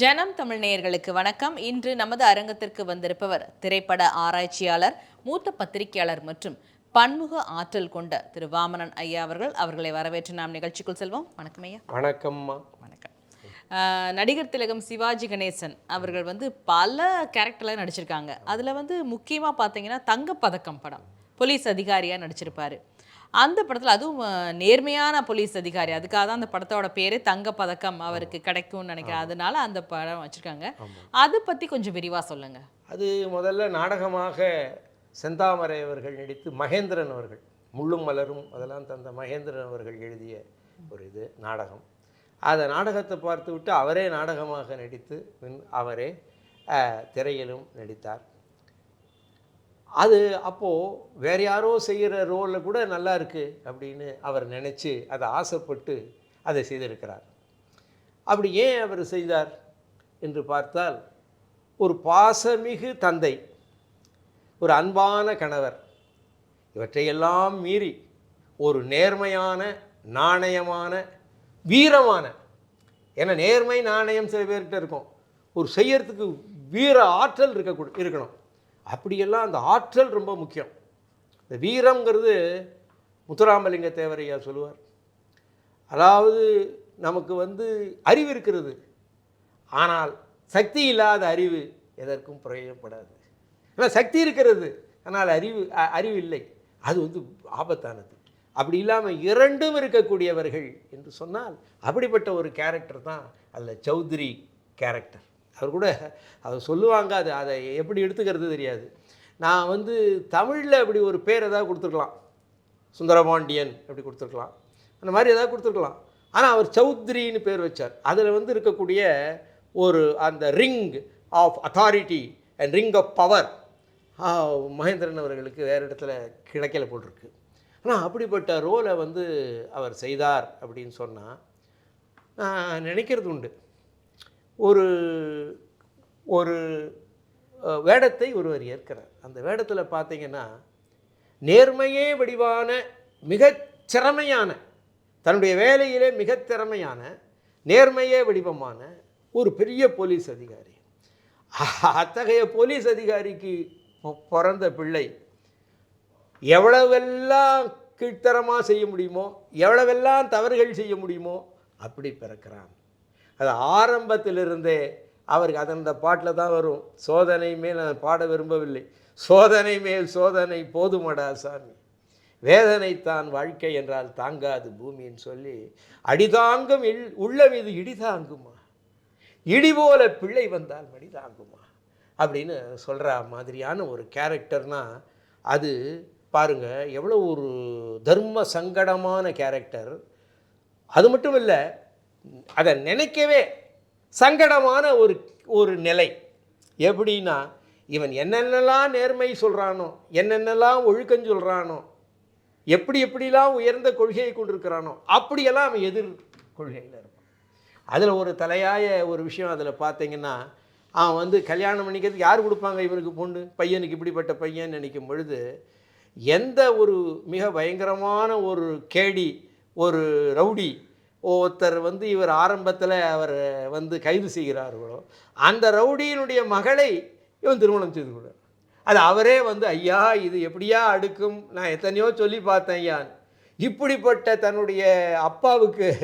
ஜனம் தமிழ் நேயர்களுக்கு வணக்கம். இன்று நமது அரங்கத்திற்கு வந்திருப்பவர் திரைப்பட ஆராய்ச்சியாளர் மூத்த பத்திரிகையாளர் மற்றும் பன்முக ஆற்றல் கொண்ட திரு வாமனன் ஐயா அவர்கள். அவர்களை வரவேற்று நாம் நிகழ்ச்சிக்குள் செல்வோம். வணக்கம் ஐயா. வணக்கம்மா. வணக்கம். ஆஹ் நடிகர் திலகம் சிவாஜி கணேசன் அவர்கள் வந்து பல கேரக்டர்ல நடிச்சிருக்காங்க. அதுல வந்து முக்கியமா பார்த்தீங்கன்னா தங்கப்பதக்கம் படம். போலீஸ் அதிகாரியா நடிச்சிருப்பாரு. அந்த படத்துல அதுவும் நேர்மையான போலீஸ் அதிகாரி. அதுக்காக தான் அந்த படத்தோட பேரு தங்க பதக்கம் அவருக்கு கிடைக்கும்னு நினைக்கிறேன். அதனால அந்த படம் வச்சிருக்காங்க. அதை பத்தி கொஞ்சம் விரிவா சொல்லுங்க. அது முதல்ல நாடகமாக செந்தாமரை அவர்கள் நடித்து மகேந்திரன் அவர்கள் முள்ளும் மலரும் அதெல்லாம் தந்த மகேந்திரன் அவர்கள் எழுதிய ஒரு இது நாடகம். அந்த நாடகத்தை பார்த்து விட்டு அவரே நாடகமாக நடித்து அவரே திரையிலும் நடித்தார். அது அப்போது வேறு யாரோ செய்கிற ரோலில் கூட நல்லா இருக்குது அப்படின்னு அவர் நினச்சி அதை ஆசைப்பட்டு அதை செய்திருக்கிறார். அப்படி ஏன் அவர் செய்தார் என்று பார்த்தால் ஒரு பாசமிகு தந்தை ஒரு அன்பான கணவர் இவற்றையெல்லாம் மீறி ஒரு நேர்மையான நாணயமான வீரமான ஏன்னா நேர்மை நாணயம் சில பேர்கிட்ட இருக்கும். ஒரு செய்யறதுக்கு வீர ஆற்றல் இருக்கக்கூட இருக்கணும். அப்படியெல்லாம் அந்த ஆற்றல் ரொம்ப முக்கியம். இந்த வீரம்ங்கிறது முத்துராமலிங்க தேவரையா சொல்லுவார். அதாவது நமக்கு வந்து அறிவு இருக்கிறது. ஆனால் சக்தி இல்லாத அறிவு எதற்கும் பிரயோஜனப்படாது ஏன்னா சக்தி இருக்கிறது. ஆனால் அறிவு அ- அறிவு இல்லை. அது வந்து ஆபத்தானது. அப்படி இல்லாமல் இரண்டும் இருக்கக்கூடியவர்கள் என்று சொன்னால் அப்படிப்பட்ட ஒரு கேரக்டர் தான் அதில் சௌத்ரி கேரக்டர் அவர் கூட அதை சொல்லுவாங்க அது அதை எப்படி எடுத்துக்கிறது தெரியாது. நான் வந்து தமிழில் அப்படி ஒரு பேர் ஏதாவது கொடுத்துருக்கலாம். சுந்தரபாண்டியன் அப்படி கொடுத்துருக்கலாம். அந்த மாதிரி ஏதாவது கொடுத்துருக்கலாம். ஆனால் அவர் சௌத்ரின்னு பேர் வச்சார். அதில் வந்து இருக்கக்கூடிய ஒரு அந்த ring of authority and ring of power Mahendran அவர்களுக்கு வேறு இடத்துல கிடைக்கல போட்டிருக்கு. ஆனால் அப்படிப்பட்ட ரோலை வந்து அவர் செய்தார் அப்படின்னு சொன்னால் நான் நினைக்கிறது உண்டு. ஒரு ஒரு வேடத்தை ஒருவர் ஏற்கிறார். அந்த வேடத்தில் பார்த்தீங்கன்னா நேர்மையே வடிவான மிகச் சிறமையான தன்னுடைய வேலையிலே மிகத் திறமையான நேர்மையே வடிவமான ஒரு பெரிய போலீஸ் அதிகாரி. அத்தகைய போலீஸ் அதிகாரிக்கு பொ- பிறந்த பிள்ளை எவ்வளவெல்லாம் கீழ்த்தரமாக செய்ய முடியுமோ எவ்வளவெல்லாம் தவறுகள் செய்ய முடியுமோ அப்படி பிறக்கிறான். அது ஆரம்பத்திலிருந்தே அவருக்கு அது அந்த பாட்டில் தான் வரும். சோதனை மேல் நான் பாட விரும்பவில்லை. சோதனை மேல் சோதனை போதுமடா சாமி. வேதனைத்தான் வாழ்க்கை என்றால் தாங்காது பூமின்னு சொல்லி அடிதாங்கும் இல் உள்ள மீது இடிதாங்குமா இடி போல பிள்ளை வந்தால் மடி தாங்குமா? அப்படின்னு சொல்கிற மாதிரியான ஒரு கேரக்டர்னால் அது பாருங்க எவ்வளோ ஒரு தர்ம சங்கடமான கேரக்டர். அது மட்டும் இல்லை அதை நினைக்கவே சங்கடமான ஒரு ஒரு நிலை. எப்படின்னா இவன் என்னென்னலாம் நேர்மை சொல்கிறானோ என்னென்னலாம் ஒழுக்கம் சொல்கிறானோ எப்படி எப்படிலாம் உயர்ந்த கொள்கையை கொண்டிருக்கிறானோ அப்படியெல்லாம் அவன் எதிர் கொள்கையில் இருப்பான். அதில் ஒரு தலையாய ஒரு விஷயம் அதில் பார்த்தீங்கன்னா அவன் வந்து கல்யாணம் பண்ணிக்கிறதுக்கு யார் கொடுப்பாங்க இவனுக்கு பொண்ணு? பையனுக்கு இப்படிப்பட்ட பையன் நினைக்கும் பொழுது எந்த ஒரு மிக பயங்கரமான ஒரு கேடி ஒரு ரவுடி ஒருத்தர் வந்து இவர் ஆரம்பத்தில் அவர் வந்து கைது செய்கிறார்களோ அந்த ரவுடியினுடைய மகளை இவன் திருமணம் செய்து கொள்வார் அது அவரே வந்து ஐயா இது எப்படியா அடுக்கும்? நான் எத்தனையோ சொல்லி பார்த்தேன் ஐயான்னு இப்படிப்பட்ட தன்னுடைய அப்பாவுக்கு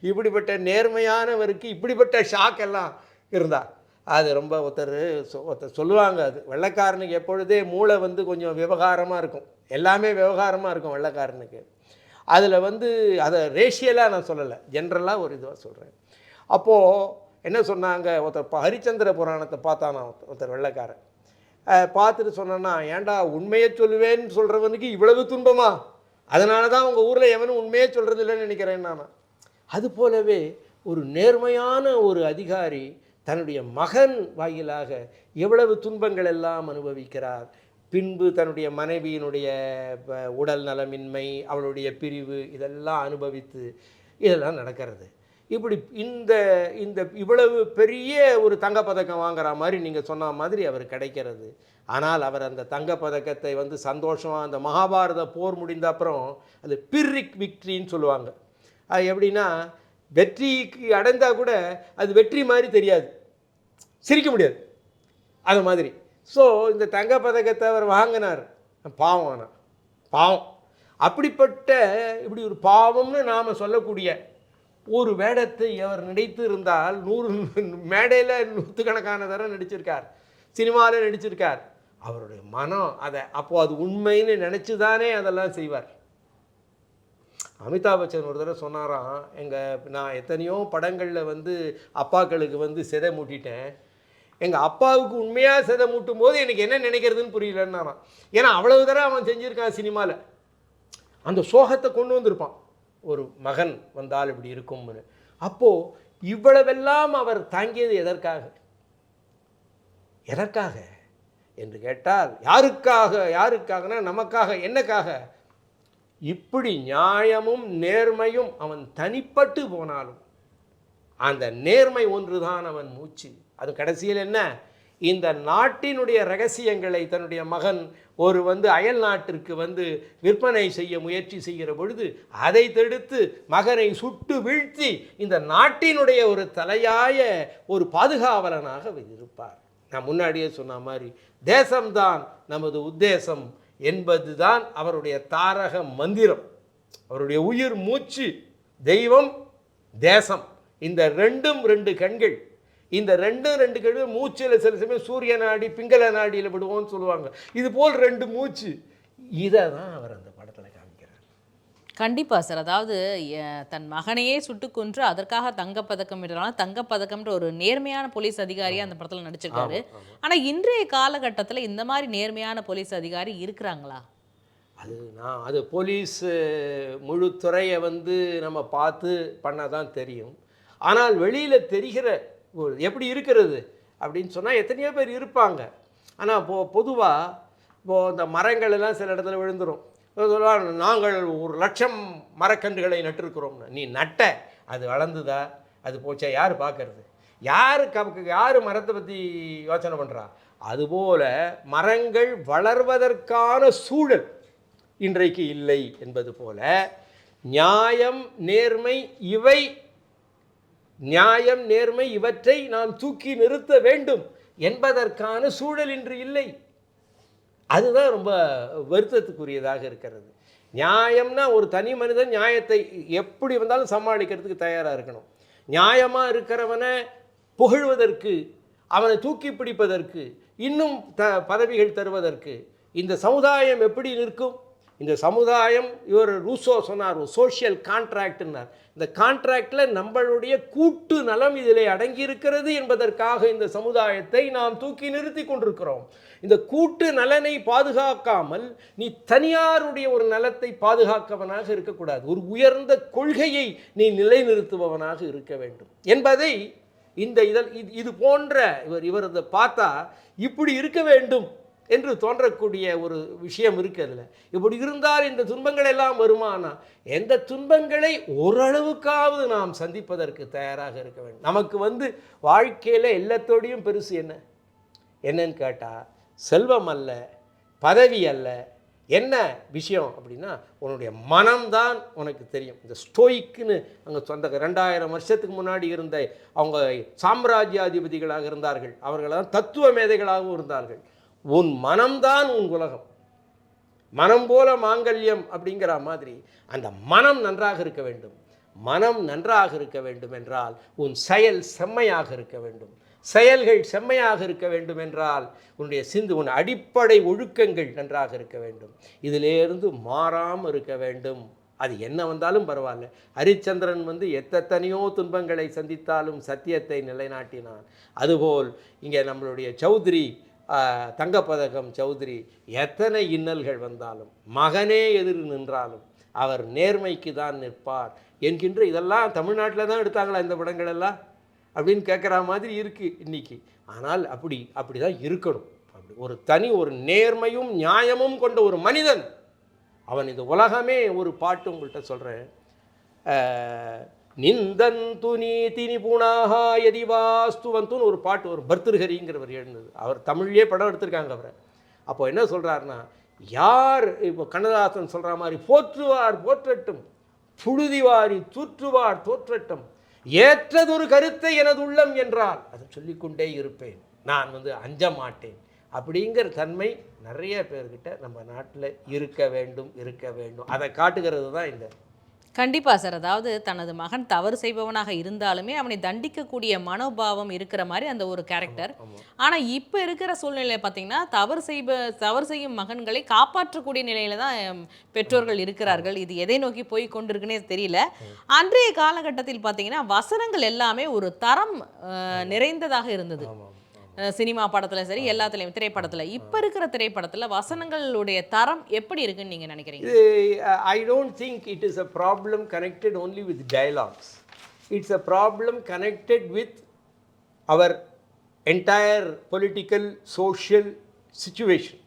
இப்படிப்பட்ட நேர்மையானவருக்கு இப்படிப்பட்ட ஷாக் எல்லாம் இருந்தார். அது ரொம்ப ஒருத்தர் சொ- ஒருத்தர் சொல்லுவாங்க அது. வெள்ளக்காரனுக்கு எப்பொழுதே மூளை வந்து கொஞ்சம் விவகாரமாக இருக்கும். எல்லாமே விவகாரமாக இருக்கும் வெள்ளக்காரனுக்கு. அதில் வந்து அதை ரேஷியலாக நான் சொல்லலை. ஜென்ரலாக ஒரு இதுவாக சொல்கிறேன் அப்போது என்ன சொன்னாங்க? ஒருத்தர் ப- ஹரிச்சந்திர புராணத்தை பார்த்தானா ஒருத்தர் ஒருத்தர் வெள்ளைக்காரன். பார்த்துட்டு சொன்னேன்னா ஏன்டா உண்மையை சொல்லுவேன்னு சொல்கிறவனுக்கு இவ்வளவு துன்பமா? அதனால தான் உங்கள் ஊரில் எவனும் உண்மையே சொல்கிறது இல்லைன்னு நினைக்கிறேன் நான். அது போலவே ஒரு நேர்மையான ஒரு அதிகாரி தன்னுடைய மகன் வாயிலாக எவ்வளவு துன்பங்கள் எல்லாம் அனுபவிக்கிறார்? பின்பு தன்னுடைய மனைவியினுடைய ப- உடல் நலமின்மை அவளுடைய பிரிவு இதெல்லாம் அனுபவித்து இதெல்லாம் நடக்கிறது. இப்படி இந்த இந்த இவ்வளவு பெரிய ஒரு தங்கப்பதக்கம் வாங்குற மாதிரி நீங்கள் சொன்ன மாதிரி அவர் கிடைக்கிறது. ஆனால் அவர் அந்த தங்கப்பதக்கத்தை வந்து சந்தோஷமாக அந்த மகாபாரத போர் முடிந்த அப்புறம் அது பிர்ரிக் விக்ட்ரின்னு சொல்லுவாங்க. அது எப்படின்னா வெற்றிக்கு அடைந்தால் கூட அது வெற்றி மாதிரி தெரியாது. சிரிக்க முடியாது. அது மாதிரி. ஸோ இந்த தங்க பதக்கத்தை அவர் வாங்கினார். பாவம் ஆனால் பாவம். அப்படிப்பட்ட இப்படி ஒரு பாவம்னு நாம் சொல்லக்கூடிய ஒரு வேடத்தை அவர் நடித்து இருந்தால் நூறு மேடையில் நூற்றுக்கணக்கான தரம் நடிச்சிருக்கார். சினிமாவில் நடிச்சிருக்கார். அவருடைய மனம் அதை அப்போது அது உண்மைன்னு நினச்சி தானே அதெல்லாம் செய்வார். அமிதாப் பச்சன் ஒரு தடவை சொன்னாராம் எங்கள் நான் எத்தனையோ படங்களில் வந்து அப்பாக்களுக்கு வந்து சிதை மூட்டிட்டேன். எங்கள் அப்பாவுக்கு உண்மையாக செதை மூட்டும் போது எனக்கு என்ன நினைக்கிறதுன்னு புரியலன்னாராம் ஏன்னா அவ்வளவு தடவை அவன் செஞ்சுருக்கான் சினிமாவில் அந்த சோகத்தை கொண்டு வந்திருப்பான். ஒரு மகன் வந்தால் இப்படி இருக்கும்னு. அப்போது இவ்வளவெல்லாம் அவர் தாங்கியது எதற்காக? எதற்காக? என்று கேட்டால் யாருக்காக யாருக்காகனா நமக்காக என்னக்காக? இப்படி நியாயமும் நேர்மையும் அவன் தனிப்பட்டு போனாலும் அந்த நேர்மை ஒன்றுதான் அவன் மூச்சு. அது கடைசியில் என்ன? இந்த நாட்டினுடைய ரகசியங்களை தன்னுடைய மகன் ஒரு வந்து அயல் நாட்டிற்கு வந்து விற்பனை செய்ய முயற்சி செய்கிற பொழுது அதை தடுத்து மகனை சுட்டு வீழ்த்தி இந்த நாட்டினுடைய ஒரு தலையாய ஒரு பாதுகாவலனாக இருப்பார். நான் முன்னாடியே சொன்ன மாதிரி தேசம்தான் நமது உத்தேசம் என்பதுதான் அவருடைய தாரக மந்திரம். அவருடைய உயிர் மூச்சு தெய்வம் தேசம். இந்த ரெண்டும் ரெண்டு கண்கள் இந்த ரெண்டும் ரெண்டு கண்கள் மூச்சில் சில சமயம் சூரிய நாடி பிங்கள நாடியில் விடுவோம்னு சொல்லுவாங்க. இது போல் ரெண்டு மூச்சு. இதை தான் அவர் அந்த படத்தில் காமிக்கிறார். கண்டிப்பா சார். அதாவது தன் மகனையே சுட்டு கொன்று அதற்காக தங்கப்பதக்கம் விடுறாங்க தங்கப்பதக்கம்ன்ற ஒரு நேர்மையான போலீஸ் அதிகாரியா அந்த படத்துல நடிச்சிருக்காரு. ஆனா இன்றைய காலகட்டத்துல இந்த மாதிரி நேர்மையான போலீஸ் அதிகாரி இருக்கிறாங்களா? அது நான் அது போலீஸ் முழு துறையை வந்து நம்ம பார்த்து பண்ணால் தான் தெரியும். ஆனால் வெளியில் தெரிகிற ஒரு- எப்படி இருக்கிறது? அப்படின்னு சொன்னால் எத்தனையோ பேர் இருப்பாங்க. ஆனால் இப்போ பொதுவாக இப்போது இந்த மரங்கள் எல்லாம் சில இடத்துல விழுந்துரும். நாங்கள் ஒரு லட்சம் மரக்கன்றுகளை நட்டிருக்கிறோம்னு. நீ நட்ட அது வளர்ந்துதா? அது போச்சா? யார் பார்க்கறது யார் கமக்கு யார் மரத்தை பற்றி யோசனை பண்ணுறா அதுபோல் மரங்கள் வளர்வதற்கான சூழல் இன்றைக்கு இல்லை என்பது போல நியாயம் நேர்மை இவை நியாயம் நேர்மை இவற்றை நாம் தூக்கி நிறுத்த வேண்டும் என்பதற்கான சூழல் இன்று இல்லை. அதுதான் ரொம்ப வருத்தத்துக்குரியதாக இருக்கிறது. நியாயம்னா ஒரு தனி மனிதன் நியாயத்தை எப்படி வந்தாலும் சமாளிக்கிறதுக்கு தயாராக இருக்கணும். நியாயமாக இருக்கிறவனை புகழ்வதற்கு அவனை தூக்கி பிடிப்பதற்கு இன்னும் த பதவிகள் தருவதற்கு இந்த சமுதாயம் எப்படி நிற்கும்? இந்த சமுதாயம் இவர் ரூசோ சொன்னார் சோஷியல் கான்ட்ராக்ட்னார் இந்த கான்ட்ராக்டில் நம்மளுடைய கூட்டு நலம் இதில் அடங்கியிருக்கிறது என்பதற்காக இந்த சமுதாயத்தை நாம் தூக்கி நிறுத்தி கொண்டிருக்கிறோம். இந்த கூட்டு நலனை பாதுகாக்காமல் நீ தனியாருடைய ஒரு நலத்தை பாதுகாக்கவனாக இருக்கக்கூடாது. ஒரு உயர்ந்த கொள்கையை நீ நிலைநிறுத்துபவனாக இருக்க வேண்டும். என்பதை இந்த இதழ் இது இது போன்ற இவர் இவர் இதை பார்த்தா இப்படி இருக்க வேண்டும். என்று தோன்றக்கூடிய ஒரு விஷயம் இருக்குது அதில். இப்படி இருந்தால் இந்த துன்பங்கள் எல்லாம் வருமானா எந்த துன்பங்களை ஓரளவுக்காவது நாம் சந்திப்பதற்கு தயாராக இருக்க வேண்டும். நமக்கு வந்து வாழ்க்கையில் எல்லாத்தோடையும் பெருசு என்ன? என்னன்னு கேட்டால் செல்வம் அல்ல பதவி அல்ல. என்ன விஷயம் அப்படின்னா உன்னுடைய மனம்தான் உனக்கு தெரியும். இந்த ஸ்டோயிக்குன்னு அங்கே சொந்த ரெண்டாயிரம் வருஷத்துக்கு முன்னாடி இருந்த அவங்க சாம்ராஜ்யாதிபதிகளாக இருந்தார்கள். அவர்களெல்லாம் தத்துவ மேதைகளாகவும் இருந்தார்கள். உன் மனம்தான் உன் உலகம். மனம் போல மாங்கல்யம் அப்படிங்கிற மாதிரி அந்த மனம் நன்றாக இருக்க வேண்டும். மனம் நன்றாக இருக்க வேண்டும் என்றால் உன் செயல் செம்மையாக இருக்க வேண்டும். செயல்கள் செம்மையாக இருக்க வேண்டும் என்றால் உன்னுடைய சிந்து உன் அடிப்படை ஒழுக்கங்கள் நன்றாக இருக்க வேண்டும். இதிலேருந்து மாறாமல் இருக்க வேண்டும். அது என்ன வந்தாலும் பரவாயில்ல. ஹரிச்சந்திரன் வந்து எத்தனையோ துன்பங்களை சந்தித்தாலும் சத்தியத்தை நிலைநாட்டினான். அதுபோல் இங்கே நம்மளுடைய சௌத்ரி தங்கப்பதக்கம் சௌத்ரி எத்தனை இன்னல்கள் வந்தாலும் மகனே எதிர் நின்றாலும் அவர் நேர்மைக்கு தான் நிற்பார் என்கின்ற இதெல்லாம் தமிழ்நாட்டில் தான் எடுத்தாங்களா இந்த படங்கள் எல்லாம்? அப்படின்னு கேட்குற மாதிரி இருக்குது இன்னைக்கு. ஆனால் அப்படி அப்படி தான் இருக்கணும். அப்படி ஒரு தனி ஒரு நேர்மையும் நியாயமும் கொண்ட ஒரு மனிதன். அவன் இந்த உலகமே ஒரு பாட்டு உங்கள்கிட்ட சொல்கிறேன் நிந்தந்து நீதி நிபுணாக எதிவாஸ்துவந்துன்னு ஒரு பாட்டு ஒரு பர்திருஹரிங்கிறவர் எழுந்தது. அவர் தமிழ்லேயே படம் எடுத்திருக்காங்க அவரை. அப்போ என்ன சொல்கிறாருன்னா யார் இப்போ கண்ணதாசன் சொல்கிற மாதிரி போற்றுவார் போற்றட்டும் புழுதிவாரி தூற்றுவார் தோற்றட்டும் ஏற்றதொரு கருத்தை எனது உள்ளம் என்றால் அதை சொல்லிக்கொண்டே இருப்பேன் நான் வந்து அஞ்ச மாட்டேன். அப்படிங்கிற தன்மை நிறைய பேர்கிட்ட நம்ம நாட்டில் இருக்க வேண்டும் இருக்க வேண்டும். அதை காட்டுகிறது தான் இந்த கண்டிப்பா சார். அதாவது தனது மகன் தவறு செய்பவனாக இருந்தாலுமே அவனை தண்டிக்கக்கூடிய மனோபாவம் இருக்கிற மாதிரி அந்த ஒரு கேரக்டர் ஆனா இப்ப இருக்கிற சூழ்நிலை பார்த்தீங்கன்னா தவறு செய்ப தவறு செய்யும் மகன்களை காப்பாற்றக்கூடிய நிலையில தான் பெற்றோர்கள் இருக்கிறார்கள். இது எதை நோக்கி போய் கொண்டிருக்குன்னே தெரியல. அன்றைய காலகட்டத்தில் பார்த்தீங்கன்னா வசனங்கள் எல்லாமே ஒரு தரம் நிறைந்ததாக இருந்தது. சினிமா படத்துல சரி எல்லாத்துலயும் திரைப்படத்துல. இப்ப இருக்கிற திரைப்படத்துல வசனங்களுடைய தரம் எப்படி இருக்குன்னு நீங்க நினைக்கிறீங்க? இது I don't think it is a problem connected only with dialogues it's a problem connected with our entire political social situation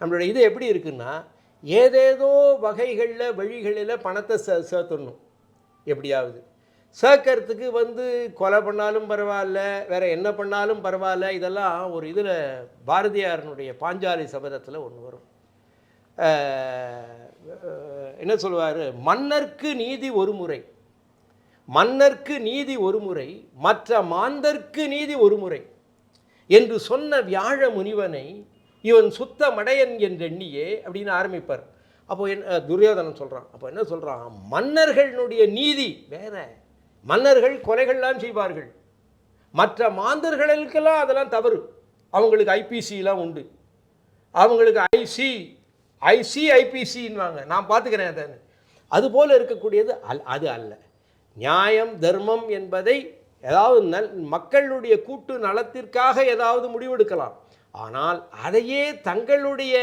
நம்மளோட இது எப்படி இருக்குன்னா ஏதேதோ வகைகளில் வழிகளில் பணத்தை சே சேர்த்துடணும். எப்படியாவது. சேர்க்கறதுக்கு வந்து கொலை பண்ணாலும் பரவாயில்ல வேற என்ன பண்ணாலும் பரவாயில்ல இதெல்லாம் ஒரு இதில் பாரதியாரனுடைய பாஞ்சாலி சபதத்தில் ஒன்று வரும். என்ன சொல்லுவார்? மன்னர்க்கு நீதி ஒரு முறை. மன்னர்க்கு நீதி ஒரு முறை மற்ற மாந்தர்க்கு நீதி ஒரு முறை என்று சொன்ன வியாழ முனிவனை இவன் சுத்த மடையன் என்றெண்ணியே அப்படின்னு ஆரம்பிப்பார். அப்போ என் துரியோதனன் சொல்கிறான் அப்போ என்ன சொல்கிறான் மன்னர்களுடைய நீதி வேற. மன்னர்கள் கொலைகள்லாம் செய்வார்கள். மற்ற மாந்தர்களுக்கெல்லாம் அதெல்லாம் தவறு. அவங்களுக்கு ஐபிசிலாம் உண்டு. அவங்களுக்கு ஐசி ஐசி ஐபிசின்வாங்க நான் பார்த்துக்கிறேன் அதை. அதுபோல் இருக்கக்கூடியது அல் அது அல்ல. நியாயம் தர்மம் என்பதை ஏதாவது நல் மக்களுடைய கூட்டு நலத்திற்காக ஏதாவது முடிவெடுக்கலாம். ஆனால் அதையே தங்களுடைய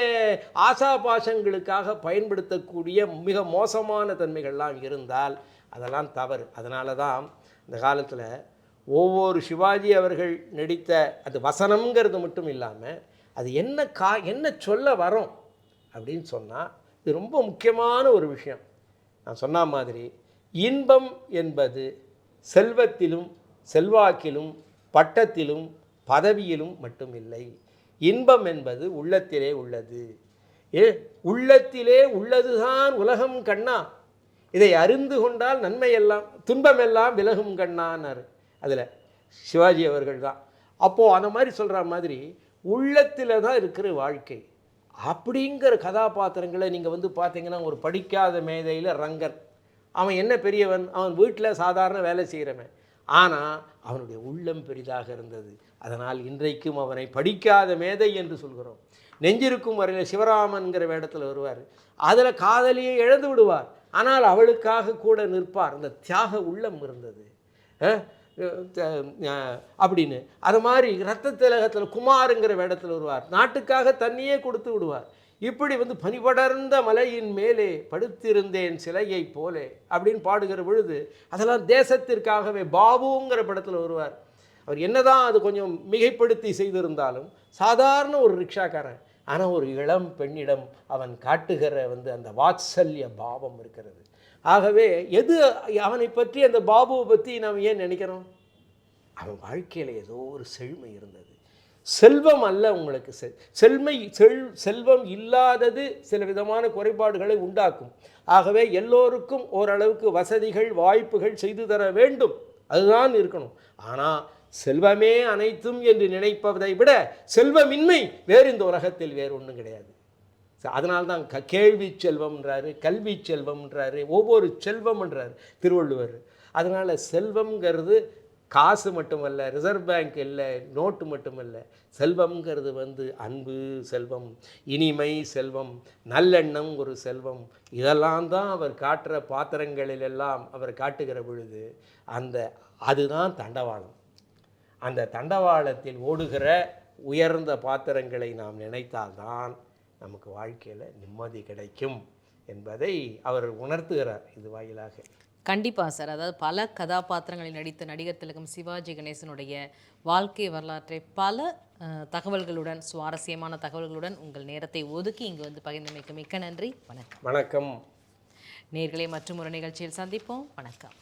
ஆசாபாசங்களுக்காக பயன்படுத்தக்கூடிய மிக மோசமான தன்மைகள்லாம் இருந்தால் அதெல்லாம் தவறு. அதனால தான் இந்த காலத்தில் ஒவ்வொரு சிவாஜி அவர்கள் நடித்த அது வசனம்ங்கிறது மட்டும் இல்லாமல் அது என்ன கா என்ன சொல்ல வரோம் அப்படின்னு சொன்னால் இது ரொம்ப முக்கியமான ஒரு விஷயம். நான் சொன்ன மாதிரி இன்பம் என்பது செல்வத்திலும் செல்வாக்கிலும் பட்டத்திலும் பதவியிலும் மட்டும் இல்லை. இன்பம் என்பது உள்ளத்திலே உள்ளது. ஏ உள்ளத்திலே உள்ளதுதான் உலகம் கண்ணா. இதை அறிந்து கொண்டால் நன்மையெல்லாம் துன்பமெல்லாம் விலகும் கண்ணான்னாரு. அதில் சிவாஜி அவர்கள் தான். அப்போது அந்த மாதிரி சொல்கிற மாதிரி உள்ளத்தில் தான் இருக்கிற வாழ்க்கை. அப்படிங்கிற கதாபாத்திரங்களை நீங்கள் வந்து பார்த்தீங்கன்னா ஒரு படிக்காத மேதையில் ரங்கன். அவன் என்ன பெரியவன்? அவன் வீட்டில் சாதாரண வேலை செய்கிறவன் ஆனால் அவனுடைய உள்ளம் பெரிதாக இருந்தது. அதனால் இன்றைக்கும் அவனை படிக்காத மேதை என்று சொல்கிறோம். நெஞ்சிருக்கும் வரையில் சிவராமன்கிற வேடத்தில் வருவார். அதில் காதலியை இழந்து விடுவார். ஆனால் அவளுக்காக கூட நிற்பார். அந்த தியாக உள்ளம் இருந்தது. அப்படின்னு. அது மாதிரி ரத்த திலகத்தில் குமாருங்கிற வேடத்தில் வருவார். நாட்டுக்காக தண்ணியே கொடுத்து விடுவார். இப்படி வந்து பனிபடர்ந்த மலையின் மேலே படுத்திருந்தேன் சிலையைப் போலே அப்படின்னு பாடுகிற பொழுது அதெல்லாம் தேசத்திற்காகவே பாபுங்கிற படத்தில் வருவார். அவர் என்னதான் அது கொஞ்சம் மிகைப்படுத்தி செய்திருந்தாலும் சாதாரண ஒரு ரிக்ஷாக்காரன் ஆனால் ஒரு இளம் பெண்ணிடம் அவன் காட்டுகிற வந்து அந்த வாத்சல்ய பாவம் இருக்கிறது. ஆகவே எது அவனை பற்றி அந்த பாபுவை பற்றி நாம் ஏன் நினைக்கிறோம்? அவன் வாழ்க்கையில் ஏதோ ஒரு செழுமை இருந்தது. செல்வம் அல்ல உங்களுக்கு. செ செல்மை செல் செல்வம் இல்லாதது சில விதமான குறைபாடுகளை உண்டாக்கும். ஆகவே எல்லோருக்கும் ஓரளவுக்கு வசதிகள் வாய்ப்புகள் செய்து தர வேண்டும். அதுதான் இருக்கணும். ஆனால் செல்வமே அனைத்தும் என்று நினைப்பதை விட செல்வமின்மை வேறு இந்த உலகத்தில் வேறு ஒன்றும் கிடையாது. அதனால்தான் க கேள்வி செல்வம்ன்றாரு கல்வி செல்வம்ன்றாரு ஒவ்வொரு செல்வம்ன்றார் திருவள்ளுவர். அதனால் செல்வம்ங்கிறது காசு மட்டுமல்ல ரிசர்வ் பேங்க் இல்லை நோட்டு மட்டுமல்ல. செல்வம்ங்கிறது வந்து அன்பு செல்வம் இனிமை செல்வம் நல்லெண்ணம் ஒரு செல்வம். இதெல்லாம் தான் அவர் காட்டுற பாத்திரங்களிலெல்லாம் அவர் காட்டுகிற பொழுது அந்த அதுதான் தண்டவாளம். அந்த தண்டவாளத்தில் ஓடுகிற உயர்ந்த பாத்திரங்களை நாம் நினைத்தால்தான் நமக்கு வாழ்க்கையில் நிம்மதி கிடைக்கும் என்பதை அவர் உணர்த்துகிறார் இது வாயிலாக. கண்டிப்பா சார். அதாவது பல கதாபாத்திரங்களில் நடித்த நடிகர் திலகம் சிவாஜி கணேசனுடைய வாழ்க்கை வரலாற்றை பல தகவல்களுடன் சுவாரஸ்யமான தகவல்களுடன் உங்கள் நேரத்தை ஒதுக்கி இங்கு வந்து பகிர்ந்தமைக்கு மிக்க நன்றி. வணக்கம். வணக்கம். நேர்களை மற்றும் ஒரு நிகழ்ச்சியில் சந்திப்போம். வணக்கம்.